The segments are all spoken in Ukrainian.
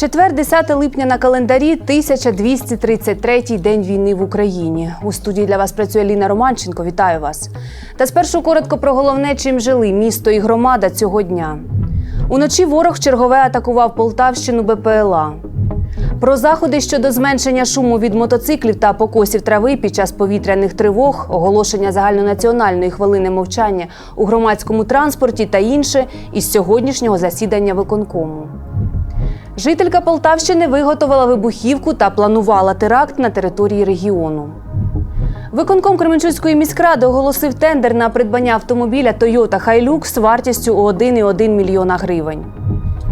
Четвер, 10 липня на календарі, 1233 день війни в Україні. У студії для вас працює Ліна Романченко. Вітаю вас. Та спершу коротко про головне, чим жили місто і громада цього дня. Уночі ворог чергове атакував Полтавщину БПЛА. Про заходи щодо зменшення шуму від мотоциклів та покосів трави під час повітряних тривог, оголошення загальнонаціональної хвилини мовчання у громадському транспорті та інше із сьогоднішнього засідання виконкому. Жителька Полтавщини виготовила вибухівку та планувала теракт на території регіону. Виконком Кременчуцької міськради оголосив тендер на придбання автомобіля Toyota Hilux вартістю у 1,1 мільйона гривень.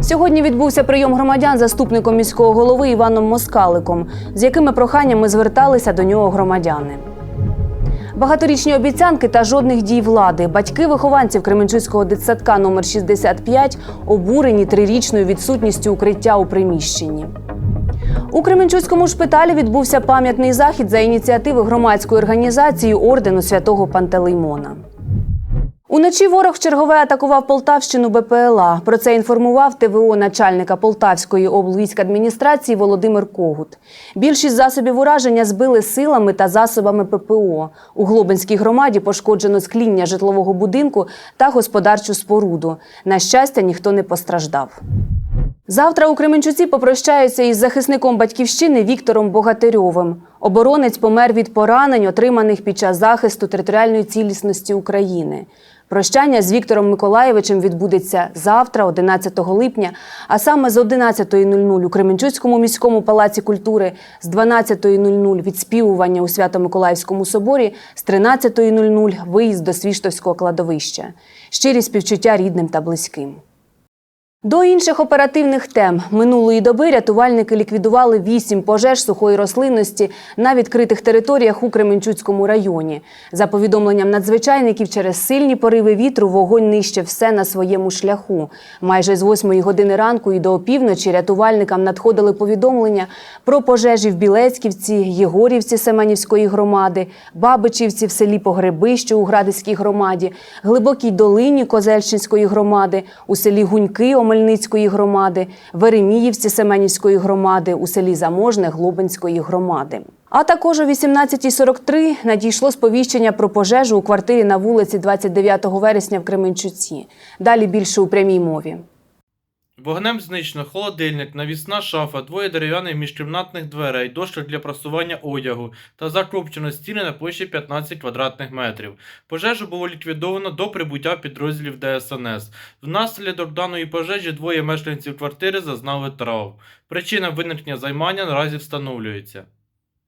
Сьогодні відбувся прийом громадян заступником міського голови Іваном Москаликом, з якими проханнями зверталися до нього громадяни. Багаторічні обіцянки та жодних дій влади. Батьки вихованців Кременчуцького дитсадка номер 65 обурені трирічною відсутністю укриття у приміщенні. У Кременчуцькому шпиталі відбувся пам'ятний захід за ініціативи громадської організації ордену святого Пантелеймона. Уночі ворог чергове атакував Полтавщину БПЛА. Про це інформував ТВО начальника Полтавської облвійськадміністрації Володимир Когут. Більшість засобів ураження збили силами та засобами ППО. У Глобинській громаді пошкоджено скління житлового будинку та господарчу споруду. На щастя, ніхто не постраждав. Завтра у Кременчуці попрощаються із захисником батьківщини Віктором Богатирьовим. Оборонець помер від поранень, отриманих під час захисту територіальної цілісності України. Прощання з Віктором Миколаєвичем відбудеться завтра, 11 липня, а саме з 11.00 у Кременчуцькому міському палаці культури, з 12.00 відспівування у Свято-Миколаївському соборі, з 13.00 виїзд до Свіштовського кладовища. Щирі співчуття рідним та близьким. До інших оперативних тем минулої доби рятувальники ліквідували вісім пожеж сухої рослинності на відкритих територіях у Кременчуцькому районі. За повідомленням надзвичайників, через сильні пориви вітру вогонь нищив все на своєму шляху. Майже з 8 години ранку і до опівночі рятувальникам надходили повідомлення про пожежі в Білецьківці, Єгорівці Семенівської громади, Бабичівці в селі Погребище у Градицькій громаді, Глибокій долині Козельщинської громади, у селі Гуньки Омельницької громади, Вереміївці Семенівської громади, у селі Заможне Глобинської громади. А також о 18.43 надійшло сповіщення про пожежу у квартирі на вулиці 29 вересня в Кременчуці. Далі більше у прямій мові. Вогнем знищено холодильник, навісна шафа, двоє дерев'яних міжкімнатних дверей, дошок для просування одягу та закопчено стіни на площі 15 квадратних метрів. Пожежу було ліквідовано до прибуття підрозділів ДСНС. Внаслідок даної пожежі двоє мешканців квартири зазнали трав. Причина виникнення займання наразі встановлюється.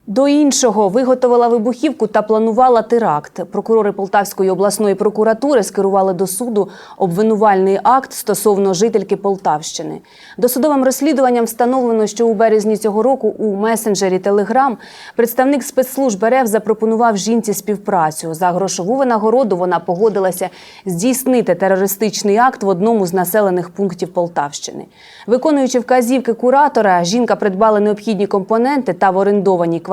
До іншого виготовила вибухівку та планувала теракт. Прокурори Полтавської обласної прокуратури скерували до суду обвинувальний акт стосовно жительки Полтавщини. Досудовим розслідуванням встановлено, що у березні цього року у месенджері Телеграм представник спецслужб РФ запропонував жінці співпрацю. За грошову винагороду вона погодилася здійснити терористичний акт в одному з населених пунктів Полтавщини. Виконуючи вказівки куратора, жінка придбала необхідні компоненти та в орендованій квартирі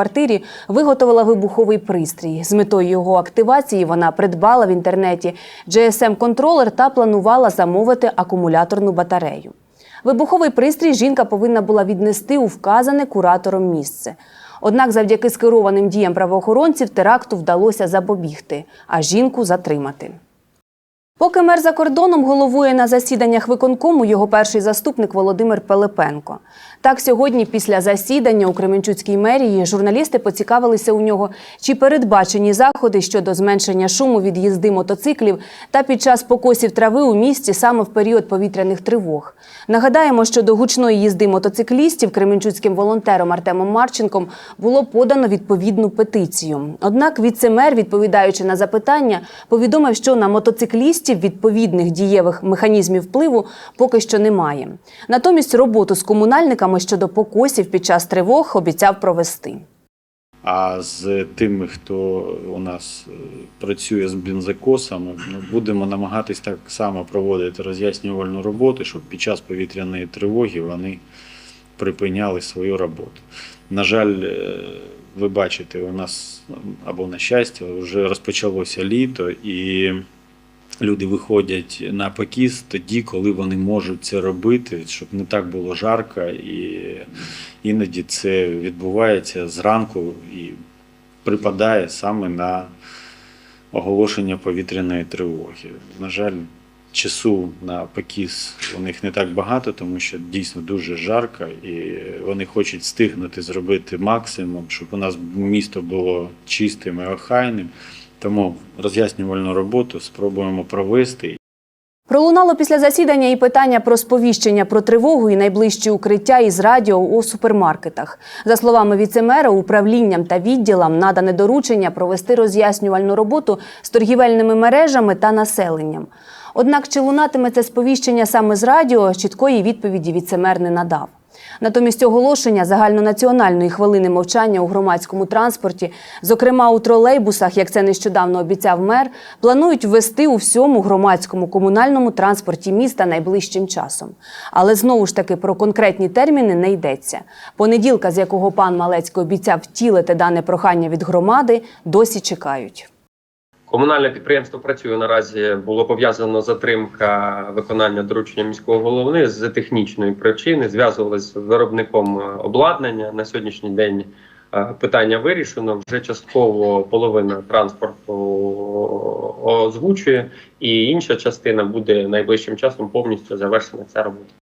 виготовила вибуховий пристрій. З метою його активації вона придбала в інтернеті GSM-контролер та планувала замовити акумуляторну батарею. Вибуховий пристрій жінка повинна була віднести у вказане куратором місце. Однак, завдяки скерованим діям правоохоронців теракту вдалося запобігти, а жінку затримати. Поки мер за кордоном головує на засіданнях виконкому його перший заступник Володимир Пилипенко. Так, сьогодні, після засідання у Кременчуцькій мерії, журналісти поцікавилися у нього, чи передбачені заходи щодо зменшення шуму від їзди мотоциклів та під час покосів трави у місті саме в період повітряних тривог. Нагадаємо, що до гучної їзди мотоциклістів кременчуцьким волонтером Артемом Марченком було подано відповідну петицію. Однак віце-мер, відповідаючи на запитання, повідомив, що на мотоциклістів відповідних дієвих механізмів впливу поки що немає. Натомість роботу з комунальниками щодо покосів під час тривог обіцяв провести. А з тими, хто у нас е, працює з бензокосами, ну, будемо намагатись так само проводити роз'яснювальну роботу, щоб під час повітряної тривоги вони припиняли свою роботу. На жаль, е, ви бачите, у нас або на щастя вже розпочалося літо, і люди виходять на покіс тоді, коли вони можуть це робити, щоб не так було жарко, і іноді це відбувається зранку і припадає саме на оголошення повітряної тривоги. На жаль, часу на покіс у них не так багато, тому що дійсно дуже жарко, і вони хочуть встигнути зробити максимум, щоб у нас місто було чистим і охайним. Тому роз'яснювальну роботу спробуємо провести Пролунало після засідання і питання про сповіщення про тривогу і найближчі укриття із радіо у супермаркетах. За словами віцемера, управлінням та відділам надане доручення провести роз'яснювальну роботу з торгівельними мережами та населенням. Однак чи лунатиме це сповіщення саме з радіо, чіткої відповіді віцемер не надав. Натомість оголошення загальнонаціональної хвилини мовчання у громадському транспорті, зокрема у тролейбусах, як це нещодавно обіцяв мер, планують ввести у всьому громадському комунальному транспорті міста найближчим часом. Але знову ж таки про конкретні терміни не йдеться. Понеділка, з якого пан Малецький обіцяв втілити дане прохання від громади, досі чекають. Комунальне підприємство працює наразі. Було пов'язано затримка виконання доручення міського голови з технічної причини. Зв'язувалися з виробником е, обладнання. На сьогоднішній день е, питання вирішено. Вже частково половина транспорту озвучує, і інша частина буде найближчим часом повністю завершена ця робота.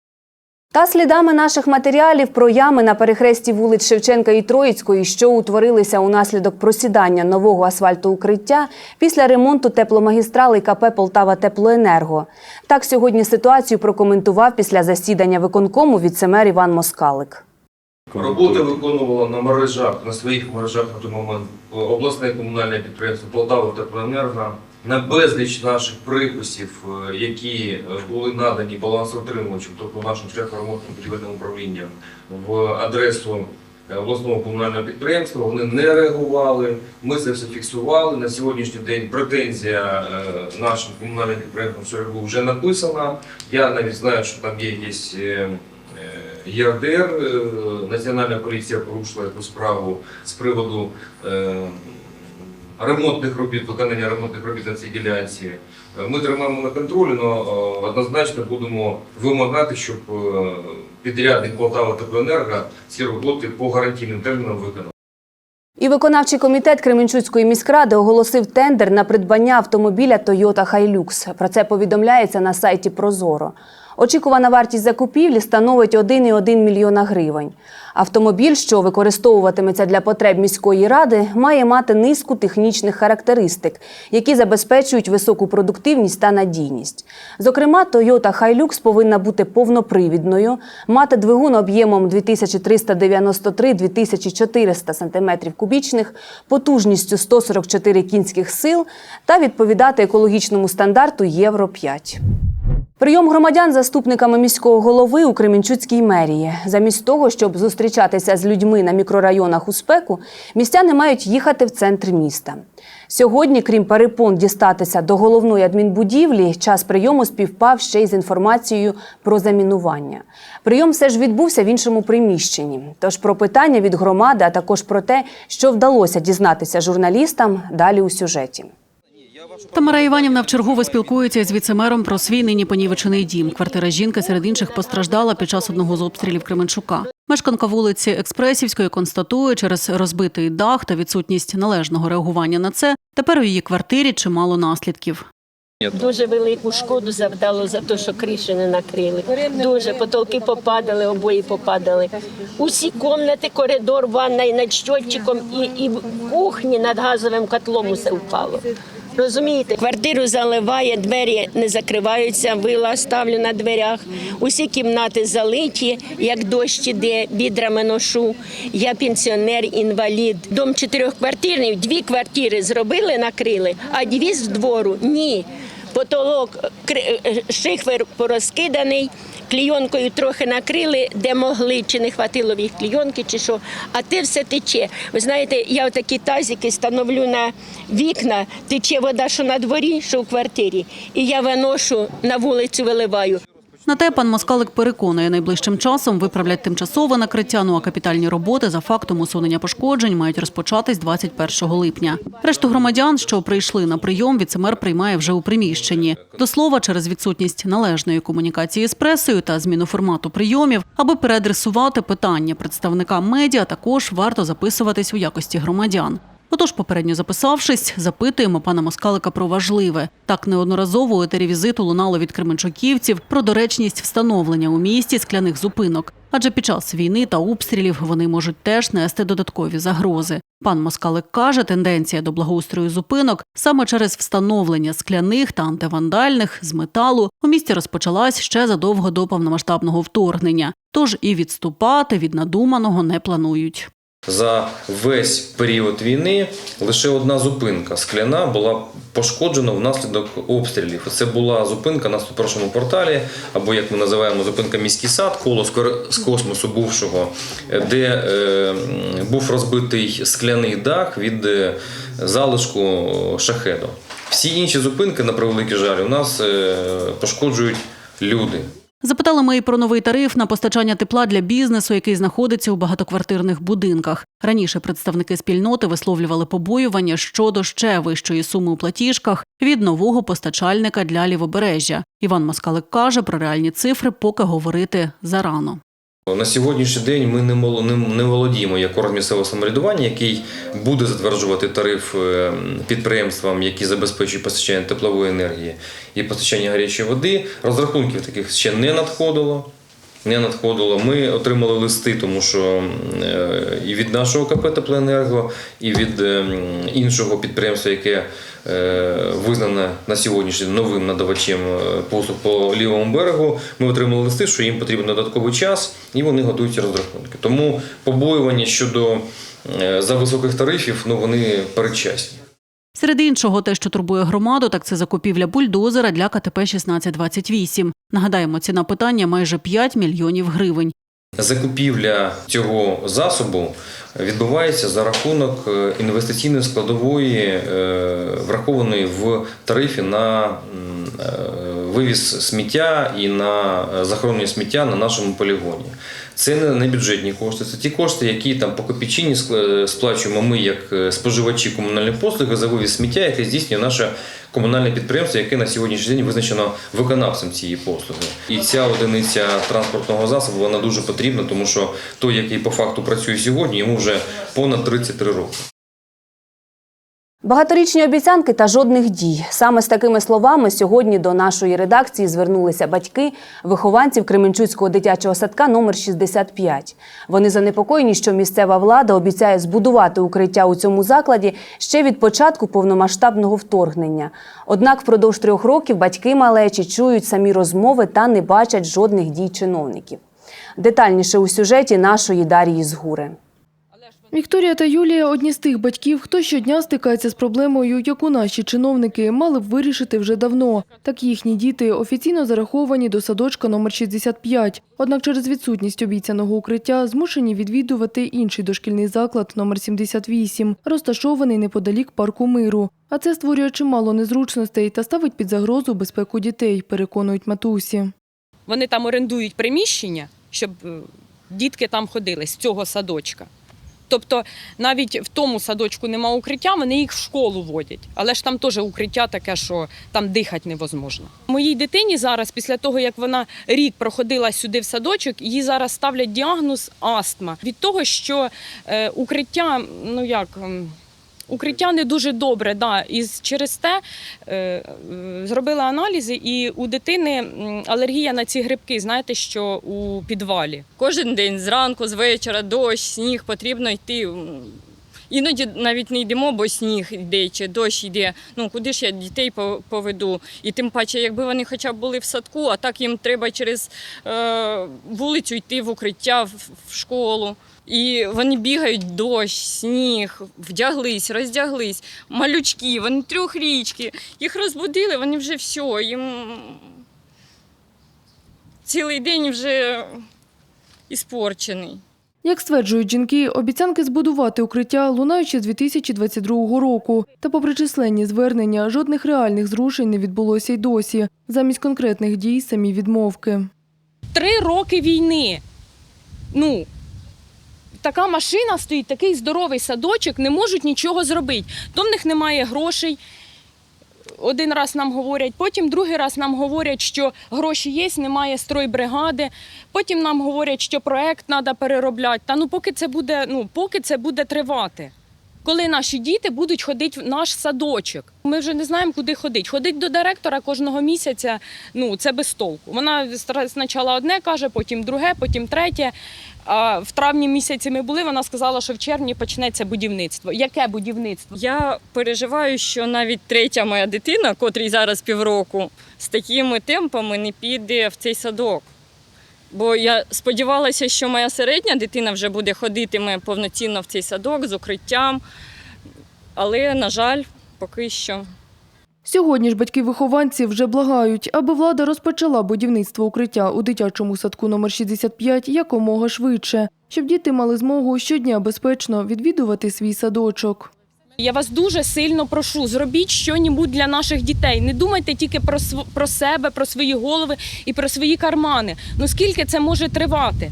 Та слідами наших матеріалів про ями на перехресті вулиць Шевченка і Троїцької, що утворилися унаслідок просідання нового асфальтоукриття після ремонту тепломагістрали КП Полтава Теплоенерго. Так сьогодні ситуацію прокоментував після засідання виконкому віцемер Іван Москалик. Роботи виконувало на мережах, на своїх мережах на той момент обласне комунальне підприємство Полтава Теплоенерго. На безліч наших приписів, е, які е, були надані балансоутримувачем, тобто нашим шляхоремонтним будівельним управлінням в адресу е, обласного комунального підприємства, вони не реагували. Ми це все фіксували. На сьогоднішній день претензія е, нашим комунальним підприємствам «Сорогу» вже написана. Я навіть знаю, що там є якісь. е, Е, ЄРДР, е, Національна поліція порушила яку справу з приводу е, ремонтних робіт, виконання ремонтних робіт на цій ділянці. Е, Ми тримаємо на контролі, але однозначно будемо вимагати, щоб е, підрядник Полтава Теплоенерго ці роботи по гарантійним термінам виконав. І виконавчий комітет Кременчуцької міськради оголосив тендер на придбання автомобіля Toyota Hilux. Про це повідомляється на сайті Прозоро. Очікувана вартість закупівлі становить 1,1 мільйона гривень. Автомобіль, що використовуватиметься для потреб міської ради, має мати низку технічних характеристик, які забезпечують високу продуктивність та надійність. Зокрема, Toyota Hilux повинна бути повнопривідною, мати двигун об'ємом 2393-2400 см кубічних, потужністю 144 кінських сил та відповідати екологічному стандарту Євро 5. Прийом громадян заступниками міського голови у Кременчуцькій мерії. Замість того, щоб зустрічатися з людьми на мікрорайонах у спеку, містяни мають їхати в центр міста. Сьогодні, крім перепон дістатися до головної адмінбудівлі, час прийому співпав ще й з інформацією про замінування. Прийом все ж відбувся в іншому приміщенні. Тож про питання від громади, а також про те, що вдалося дізнатися журналістам, далі у сюжеті. Тамара Іванівна вчергове спілкується з віцемером про свій нині понівечений дім. Квартира жінки серед інших постраждала під час одного з обстрілів Кременчука. Мешканка вулиці Експресівської констатує, через розбитий дах та відсутність належного реагування на це тепер у її квартирі чимало наслідків. Дуже велику шкоду завдало за те, що криші не накрили. Дуже потолки попадали, обої попадали. Усі кімнати, коридор, ванна і над щотчиком, і, і кухні над газовим котлом усе впало. Розумієте, квартиру заливає, двері не закриваються, вила ставлю на дверях. Усі кімнати залиті, як дощ іде, бідрами ношу. Я пенсіонер, інвалід. Дом чотирьохквартирний, дві квартири зробили, накрили, а дві з двору ні. Потолок е, шихвер порозкиданий, клійонкою трохи накрили, де могли, чи не хватило в їх клійонки, чи що. А те все тече. Ви знаєте, я отакі тазики становлю на вікна, тече вода, що на дворі, що в квартирі. І я виношу на вулицю, виливаю. На те пан Москалик переконує, найближчим часом виправлять тимчасове накриття, ну а капітальні роботи за фактом усунення пошкоджень мають розпочатись 21 липня. Решту громадян, що прийшли на прийом, віцемер приймає вже у приміщенні. До слова, через відсутність належної комунікації з пресою та зміну формату прийомів, аби переадресувати питання представникам медіа, також варто записуватись у якості громадян. Отож, попередньо записавшись, запитуємо пана Москалика про важливе. Так неодноразово етері візиту лунало від кременчуківців про доречність встановлення у місті скляних зупинок. Адже під час війни та обстрілів вони можуть теж нести додаткові загрози. Пан Москалик каже, тенденція до благоустрою зупинок саме через встановлення скляних та антивандальних з металу у місті розпочалась ще задовго до повномасштабного вторгнення. Тож і відступати від надуманого не планують. За весь період війни лише одна зупинка скляна була пошкоджена внаслідок обстрілів. Це була зупинка на 101 порталі, або як ми називаємо зупинка міський сад, коло з космосу бувшого, де е, був розбитий скляний дах від е, залишку шахеду. Всі інші зупинки, на превеликий жаль, у нас е, пошкоджують люди. Запитали ми і про новий тариф на постачання тепла для бізнесу, який знаходиться у багатоквартирних будинках. Раніше представники спільноти висловлювали побоювання щодо ще вищої суми у платіжках від нового постачальника для лівобережжя. Іван Москалик каже, про реальні цифри поки говорити зарано. На сьогоднішній день ми не не володіємо як орган місцевого самоврядування, який буде затверджувати тариф е, підприємствам, які забезпечують постачання теплової енергії і постачання гарячої води. Розрахунків таких ще не надходило. Не надходило. Ми отримали листи, тому що е, і від нашого КП Теплоенерго, і від е, іншого підприємства, яке е, визнане на сьогоднішній новим надавачем послуг по лівому берегу. Ми отримали листи, що їм потрібен додатковий час, і вони готують розрахунки. Тому побоювання щодо за високих тарифів, ну вони передчасні. Серед іншого, те, що турбує громаду, так це закупівля бульдозера для КТП 1628. Нагадаємо, ціна питання майже 5 мільйонів гривень. Закупівля цього засобу відбувається за рахунок е, інвестиційної складової, е, врахованої в тарифі на е, вивіз сміття і на захоронення сміття на нашому полігоні. Це не- бюджетні кошти, це ті кошти, які там по копійчині сплачуємо ми як е, споживачі комунальних послуг за вивіз сміття, яке здійснює наше комунальне підприємство, яке на сьогоднішній день визначено виконавцем цієї послуги. І ця одиниця транспортного засобу вона дуже потрібна, тому що той, який по факту працює сьогодні, йому вже понад 33 роки. Багаторічні обіцянки та жодних дій. Саме з такими словами сьогодні до нашої редакції звернулися батьки вихованців Кременчуцького дитячого садка номер 65. Вони занепокоєні, що місцева влада обіцяє збудувати укриття у цьому закладі ще від початку повномасштабного вторгнення. Однак впродовж трьох років батьки малечі чують самі розмови та не бачать жодних дій чиновників. Детальніше у сюжеті нашої Дарії Згури. Вікторія та Юлія одні з тих батьків, хто щодня стикається з проблемою, яку наші чиновники мали б вирішити вже давно. Так їхні діти офіційно зараховані до садочка номер 65. Однак через відсутність обіцяного укриття змушені відвідувати інший дошкільний заклад номер 78, розташований неподалік парку миру. А це створює чимало незручностей та ставить під загрозу безпеку дітей, переконують матусі. Вони там орендують приміщення, щоб е, дітки там ходили з цього садочка. Тобто навіть в тому садочку нема укриття, вони їх в школу водять. Але ж там теж укриття таке, що там дихати невозможно. Моїй дитині зараз, після того як вона рік проходила сюди в садочок, їй зараз ставлять діагноз астма від того, що е, укриття, ну як. Укриття не дуже добре, да. і через те е, е, зробили аналізи, і у дитини алергія на ці грибки, знаєте, що у підвалі. Кожен день зранку, з вечора, дощ, сніг потрібно йти. Іноді навіть не йдемо, бо сніг йде чи дощ йде. Ну куди ж я дітей по- поведу? І тим паче, якби вони хоча б були в садку, а так їм треба через е, вулицю йти в укриття в школу. І вони бігають дощ, сніг, вдяглись, роздяглись, малючки, вони трьохрічки. Їх розбудили, вони вже все, їм цілий день вже іспорчений. Як стверджують жінки, обіцянки збудувати укриття лунають ще з 2022 року. Та попри численні звернення, жодних реальних зрушень не відбулося й досі. Замість конкретних дій самі відмовки. три роки війни. Ну, така машина стоїть, такий здоровий садочок, не можуть нічого зробити. То в них немає грошей. Один раз нам говорять, потім другий раз нам говорять, що гроші є, немає стройбригади. Потім нам говорять, що проект треба переробляти. Та ну поки це буде, ну поки це буде тривати. Коли наші діти будуть ходити в наш садочок, ми вже не знаємо, куди ходити. Ходить до директора кожного місяця. Ну це без толку. Вона спочатку одне каже, потім друге, потім третє. В травні місяці ми були. Вона сказала, що в червні почнеться будівництво. Яке будівництво? Я переживаю, що навіть третя моя дитина, котрій зараз півроку, з такими темпами не піде в цей садок. Бо я сподівалася, що моя середня дитина вже буде ходитиме повноцінно в цей садок з укриттям. Але, на жаль, поки що. Сьогодні ж батьки-вихованці вже благають, аби влада розпочала будівництво укриття у дитячому садку номер 65 якомога швидше, щоб діти мали змогу щодня безпечно відвідувати свій садочок. Я вас дуже сильно прошу, зробіть щось для наших дітей. Не думайте тільки про про себе, про свої голови і про свої кармани. Ну скільки це може тривати?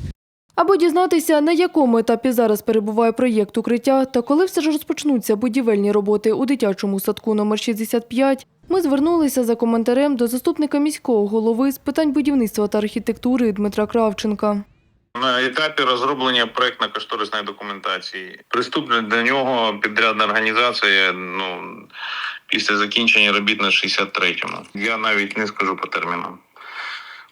Аби дізнатися, на якому етапі зараз перебуває проєкт укриття та коли все ж розпочнуться будівельні роботи у дитячому садку номер 65, ми звернулися за коментарем до заступника міського голови з питань будівництва та архітектури Дмитра Кравченка. На етапі розроблення проектно-кошторисної документації. Приступне до нього підрядна організація. Ну після закінчення робіт на 63-му. Я навіть не скажу по термінам.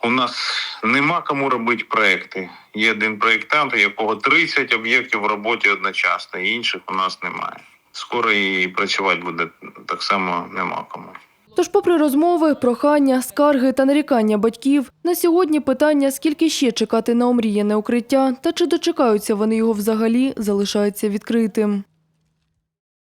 У нас нема кому робити проекти. Є один проєктант, у якого 30 об'єктів в роботі одночасно, і інших у нас немає. Скоро і працювати буде так само нема кому. Тож, попри розмови, прохання, скарги та нарікання батьків, на сьогодні питання, скільки ще чекати на омріяне укриття та чи дочекаються вони його взагалі, залишається відкритим.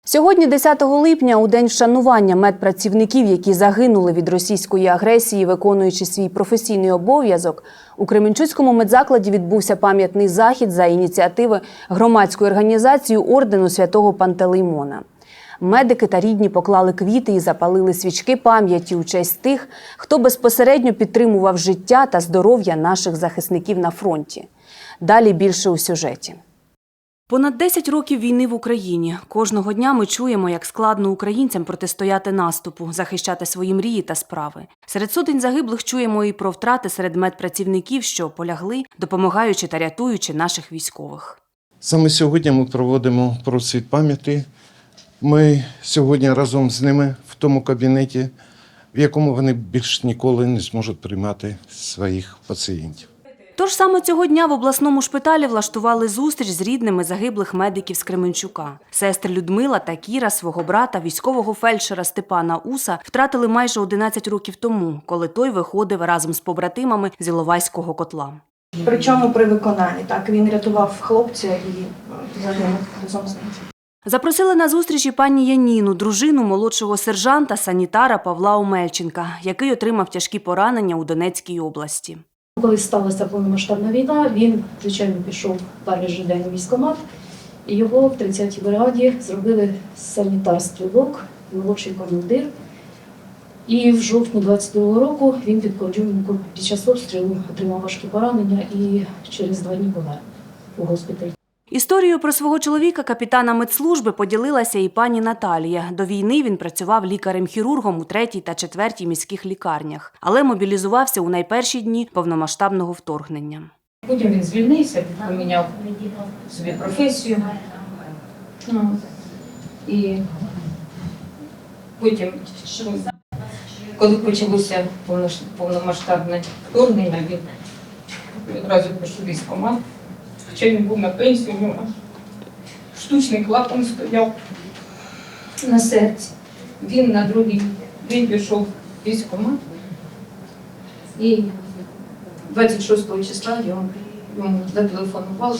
Сьогодні, 10 липня, у день вшанування медпрацівників, які загинули від російської агресії, виконуючи свій професійний обов'язок, у Кременчуцькому медзакладі відбувся пам'ятний захід за ініціативи громадської організації ордену святого Пантелеймона. Медики та рідні поклали квіти і запалили свічки пам'яті у честь тих, хто безпосередньо підтримував життя та здоров'я наших захисників на фронті. Далі більше у сюжеті. Понад 10 років війни в Україні. Кожного дня ми чуємо, як складно українцям протистояти наступу, захищати свої мрії та справи. Серед сотень загиблих чуємо і про втрати серед медпрацівників, що полягли, допомагаючи та рятуючи наших військових. Саме сьогодні ми проводимо просвіт пам'яті. Ми сьогодні разом з ними в тому кабінеті, в якому вони більш ніколи не зможуть приймати своїх пацієнтів. Тож саме цього дня в обласному шпиталі влаштували зустріч з рідними загиблих медиків з Кременчука. Сестри Людмила та Кіра свого брата, військового фельдшера Степана Уса, втратили майже 11 років тому, коли той виходив разом з побратимами з Іловайського котла. Причому при виконанні так він рятував хлопця і е, загинув разом з ним. Запросили на зустріч і пані Яніну, дружину молодшого сержанта санітара Павла Омельченка, який отримав тяжкі поранення у Донецькій області. Коли сталася повномасштабна війна, він, звичайно, пішов перший день у військкомат, і його в 30-й бригаді зробили санітар-стрілок, молодший командир. І в жовтні 22-го року він під Кордюмівку під час обстрілу отримав важкі поранення і через два дні помер у госпіталі. Історію про свого чоловіка, капітана медслужби, поділилася і пані Наталія. До війни він працював лікарем-хірургом у третій та четвертій міських лікарнях, але мобілізувався у найперші дні повномасштабного вторгнення. Потім він звільнився, поміняв собі професію. Ну, І потім, коли почалося повномасштабне вторгнення, він відразу пішов в військкомат. Хоча він був на пенсії, у нього штучний клапан стояв на серці. Він на другий день пішов в військкомат. І 26 числа йому зателефонували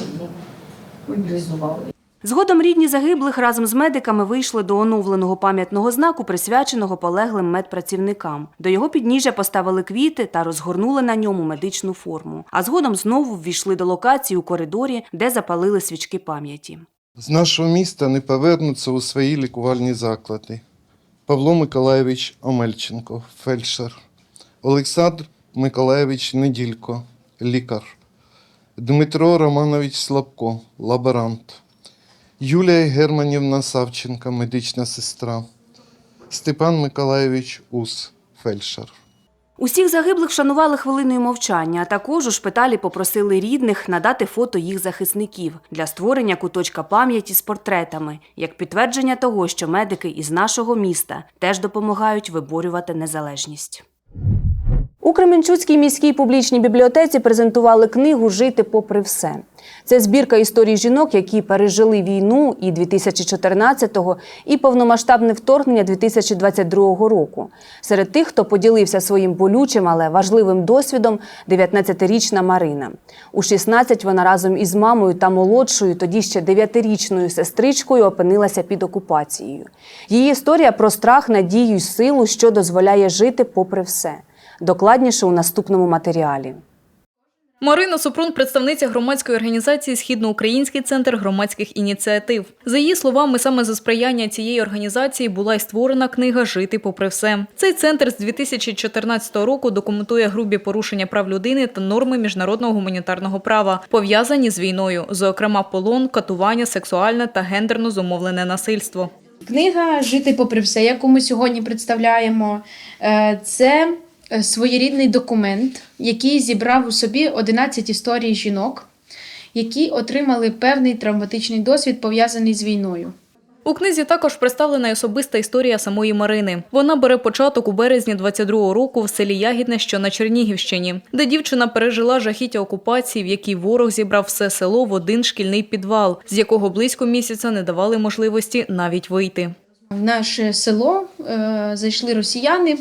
і мобілізували. Згодом рідні загиблих разом з медиками вийшли до оновленого пам'ятного знаку, присвяченого полеглим медпрацівникам. До його підніжжя поставили квіти та розгорнули на ньому медичну форму. А згодом знову ввійшли до локації у коридорі, де запалили свічки пам'яті. З нашого міста не повернуться у свої лікувальні заклади. Павло Миколаєвич Омельченко, фельдшер, Олександр Миколаєвич Неділько, лікар, Дмитро Романович Слабко, лаборант, Юлія Германівна Савченка, медична сестра, Степан Миколайович Ус, фельдшер. Усіх загиблих вшанували хвилиною мовчання, а також у шпиталі попросили рідних надати фото їх захисників для створення куточка пам'яті з портретами, як підтвердження того, що медики із нашого міста теж допомагають виборювати незалежність. У Кременчуцькій міській публічній бібліотеці презентували книгу Жити попри все. Це збірка історій жінок, які пережили війну і 2014-го, і повномасштабне вторгнення 2022 року. Серед тих, хто поділився своїм болючим, але важливим досвідом, 19-річна Марина. У 16 вона разом із мамою та молодшою, тоді ще 9-річною сестричкою, опинилася під окупацією. Її історія про страх, надію й силу, що дозволяє жити попри все. Докладніше у наступному матеріалі. Марина Супрун, представниця громадської організації Східноукраїнський центр громадських ініціатив. За її словами, саме за сприяння цієї організації була й створена книга Жити попри все. Цей центр з 2014 року документує грубі порушення прав людини та норми міжнародного гуманітарного права, пов'язані з війною, зокрема полон, катування, сексуальне та гендерно зумовлене насильство. Книга Жити попри все, яку ми сьогодні представляємо, е, це своєрідний документ, який зібрав у собі 11 історій жінок, які отримали певний травматичний досвід, пов'язаний з війною. У книзі також представлена й особиста історія самої Марини. Вона бере початок у березні 22-го року в селі Ягідне, що на Чернігівщині, де дівчина пережила жахіття окупації, в якій ворог зібрав все село в один шкільний підвал, з якого близько місяця не давали можливості навіть вийти. В наше село е, зайшли росіяни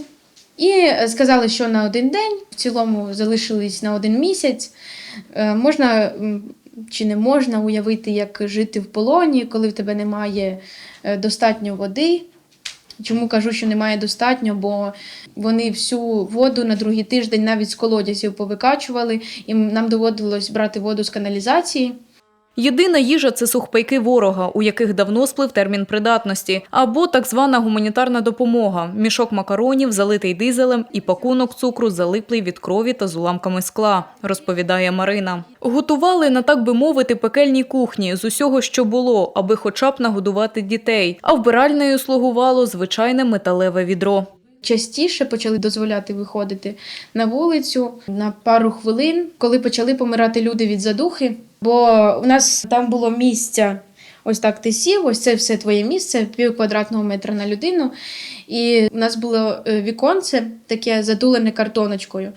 і сказали, що на один день, в цілому залишились на один місяць. Е, можна чи не можна уявити, як жити в полоні, коли в тебе немає е, достатньо води. Чому кажу, що немає достатньо, бо вони всю воду на другий тиждень навіть з колодязів повикачували, і нам доводилось брати воду з каналізації. Єдина їжа це сухпайки ворога, у яких давно сплив термін придатності, або так звана гуманітарна допомога мішок макаронів, залитий дизелем, і пакунок цукру, залиплий від крові та з уламками скла, розповідає Марина. Готували на так би мовити пекельній кухні з усього, що було, аби хоча б нагодувати дітей. А вбиральнею слугувало звичайне металеве відро. Частіше почали дозволяти виходити на вулицю на пару хвилин, коли почали помирати люди від задухи. Бо у нас там було місця, ось так ти сів, ось це все твоє місце, пів квадратного метра на людину. І у нас було е, віконце таке задулене картоночкою.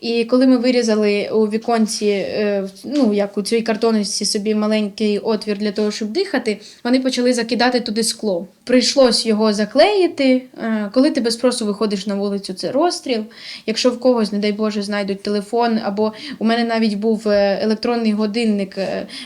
І коли ми вирізали у віконці, е, ну як у цій картоночці собі маленький отвір для того, щоб дихати, вони почали закидати туди скло. Прийшлось його заклеїти. Е, Коли ти без спросу виходиш на вулицю, це розстріл. Якщо в когось, не дай Боже, знайдуть телефон, або у мене навіть був електронний годинник,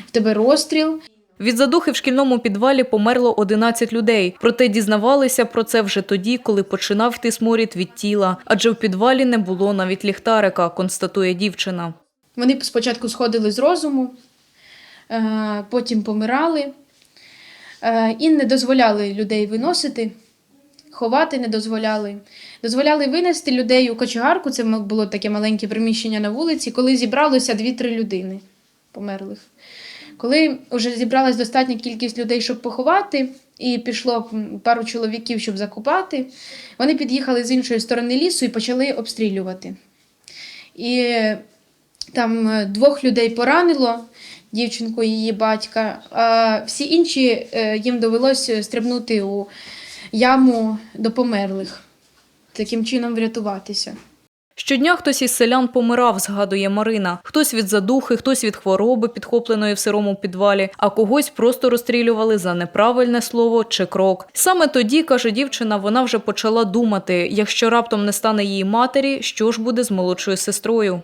в тебе розстріл. Від задухи в шкільному підвалі померло 11 людей. Проте дізнавалися про це вже тоді, коли починав йти сморід від тіла, адже в підвалі не було навіть ліхтарика, констатує дівчина. Вони спочатку сходили з розуму, е, потім помирали е, і не дозволяли людей виносити, ховати не дозволяли. Дозволяли винести людей у кочегарку, це було таке маленьке приміщення на вулиці, коли зібралося 2-3 людини померлих. Коли вже зібралась достатня кількість людей, щоб поховати, і пішло пару чоловіків, щоб закупати, вони під'їхали з іншої сторони лісу і почали обстрілювати. І там е, двох людей поранило, дівчинку її батька, а всі інші е, їм довелося стрибнути у яму до померлих, таким чином врятуватися. Щодня хтось із селян помирав, згадує Марина. Хтось від задухи, хтось від хвороби, підхопленої в сирому підвалі, а когось просто розстрілювали за неправильне слово чи крок. Саме тоді, каже дівчина, вона вже почала думати, якщо раптом не стане її матері, що ж буде з молодшою сестрою.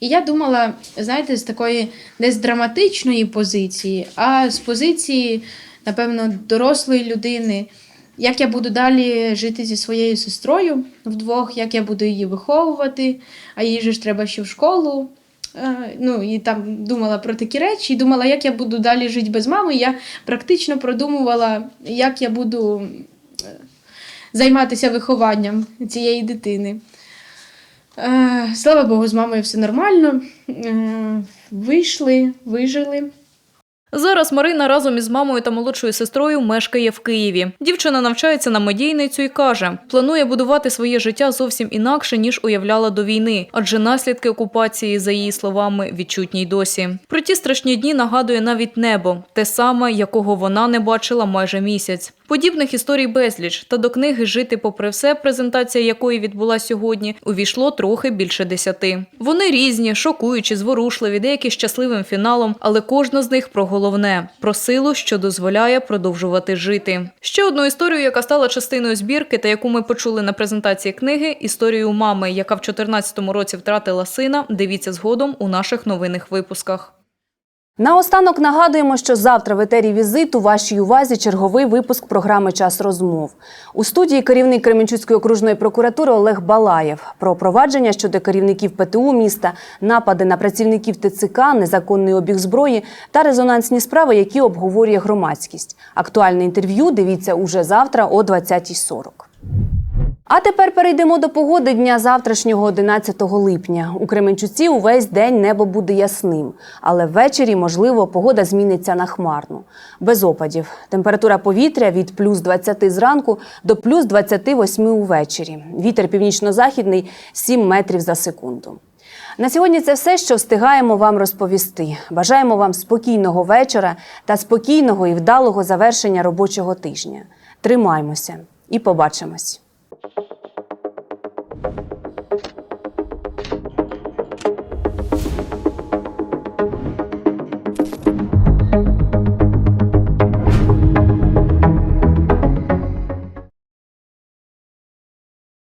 І я думала, знаєте, з такої не з драматичної позиції, а з позиції, напевно, дорослої людини, як я буду далі жити зі своєю сестрою вдвох, як я буду її виховувати, а їй же ж треба ще в школу. Е, Ну, і там думала про такі речі, і думала, як я буду далі жити без мами. Я практично продумувала, як я буду е, займатися вихованням цієї дитини. Е, слава Богу, з мамою все нормально. Вийшли, вижили. Зараз Марина разом із мамою та молодшою сестрою мешкає в Києві. Дівчина навчається на медійницю і каже, планує будувати своє життя зовсім інакше ніж уявляла до війни, адже наслідки окупації, за її словами, відчутні й досі. Про ті страшні дні нагадує навіть небо, те саме, якого вона не бачила майже місяць. Подібних історій безліч, та до книги Жити попри все, презентація якої відбула сьогодні, увійшло трохи більше десяти. Вони різні, шокуючі, зворушливі, деякі щасливим фіналом, але кожна з них про головне про силу, що дозволяє продовжувати жити. Ще одну історію, яка стала частиною збірки, та яку ми почули на презентації книги, історію мами, яка в 2014 році втратила сина. Дивіться згодом у наших новинних випусках. Наостанок нагадуємо, що завтра в етері візит у вашій увазі черговий випуск програми Час розмов. У студії керівник Кременчуцької окружної прокуратури Олег Балаєв про провадження щодо керівників ПТУ міста, напади на працівників ТЦК, незаконний обіг зброї та резонансні справи, які обговорює громадськість. Актуальне інтерв'ю дивіться уже завтра о 20.40. А тепер перейдемо до погоди дня завтрашнього 11 липня. У Кременчуці увесь день небо буде ясним, але ввечері, можливо, погода зміниться на хмарну. Без опадів. Температура повітря від плюс 20 зранку до плюс 28 увечері. Вітер північно-західний 7 метрів за секунду. На сьогодні це все, що встигаємо вам розповісти. Бажаємо вам спокійного вечора та спокійного і вдалого завершення робочого тижня. Тримаймося і побачимось! Thank you.